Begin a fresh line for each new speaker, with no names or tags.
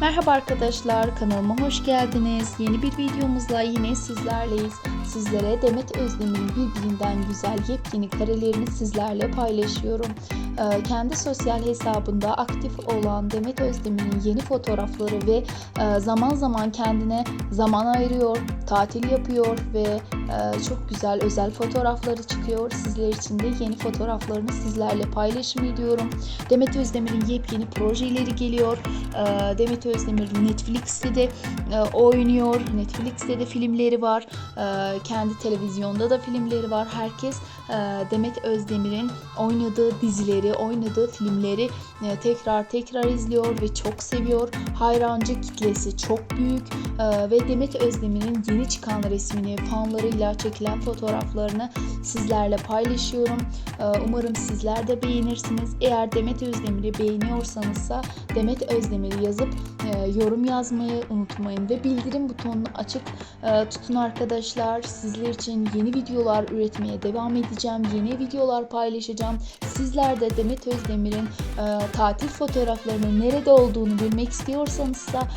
Merhaba arkadaşlar, kanalıma hoş geldiniz. Yeni bir videomuzla yine sizlerleyiz. Sizlere Demet Özdemir'in birbirinden güzel yepyeni karelerini sizlerle paylaşıyorum. Ee, Kendi sosyal hesabında aktif olan Demet Özdemir'in yeni fotoğrafları ve e, zaman zaman kendine zaman ayırıyor, tatil yapıyor ve e, çok güzel özel fotoğrafları çıkıyor. Sizler için de yeni fotoğraflarını sizlerle paylaşım ediyorum. Demet Özdemir'in yepyeni projeleri geliyor. Ee, Demet Özdemir Netflix'te de e, oynuyor. Netflix'te de filmleri var. Ee, Kendi televizyonda da filmleri var. Herkes e, Demet Özdemir'in oynadığı dizileri, oynadığı filmleri e, tekrar tekrar izliyor ve çok seviyor. Hayrancı kitlesi çok büyük Ee, ve Demet Özdemir'in yeni çıkan resmini, fanlarıyla çekilen fotoğraflarını sizlerle paylaşıyorum. Umarım sizler de beğenirsiniz. Eğer Demet Özdemir'i beğeniyorsanızsa Demet Özdemir'i yazıp e, yorum yazmayı unutmayın ve bildirim butonunu açık e, tutun arkadaşlar. Sizler için yeni videolar üretmeye devam edeceğim. Yeni videolar paylaşacağım. Sizler de Demet Özdemir'in e, tatil fotoğraflarının nerede olduğunu bilmek istiyorsanızsa